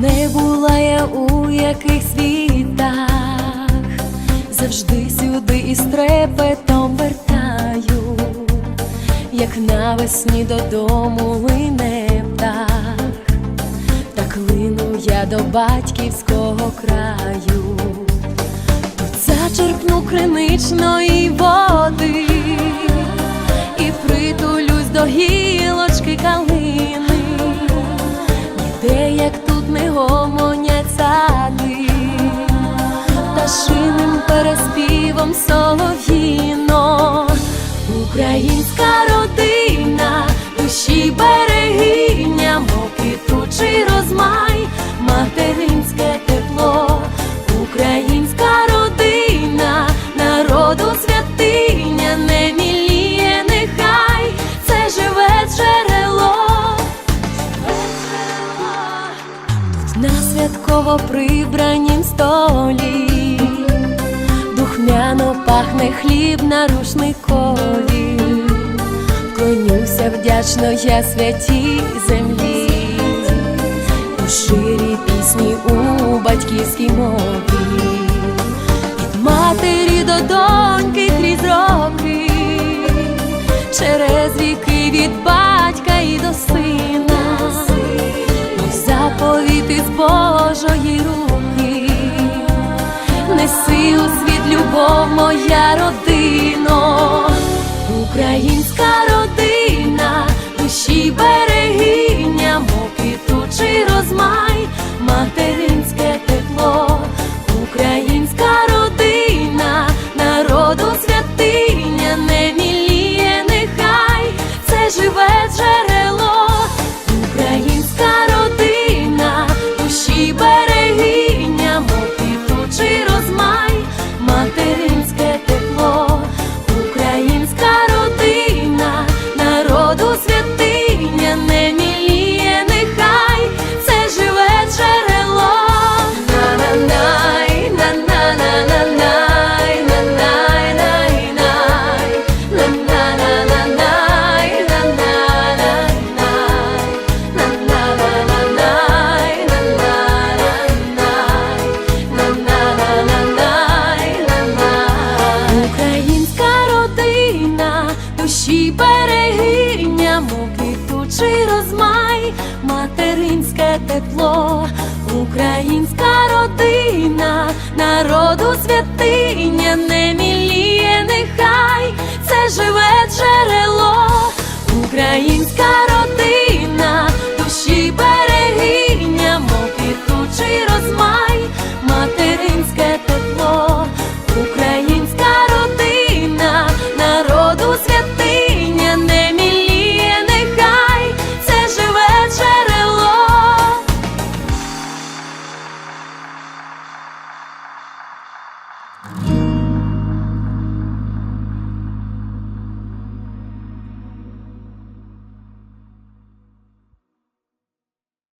Не була я у яких світах, завжди сюди із трепетом вертаю, як навесні додому лине птах, так лину я до батьківського краю, Тут зачерпну криничної води тут не гомонять пташиним переспівом солов'їно, на святково прибранім столі. Духмяно пахне хліб на рушникові, Вклонюся вдячно я святій землі, у ширі пісні у батьківській мові, від матері до доньки крізь роки, через віки від батька і до сина, Божої руки, неси у світ любов, моя родино, українська родина, душі берегиня, мов розмай, материнське тепло, українська родина, народу святиня, не міліє, нехай. Це живе джерело, Наші береги, квітучий розмай, материнське тепло, українська родина, народу святиня, не міліє, нехай це живе джерело, українська родина, душі берегиня, мов квітучий розмай.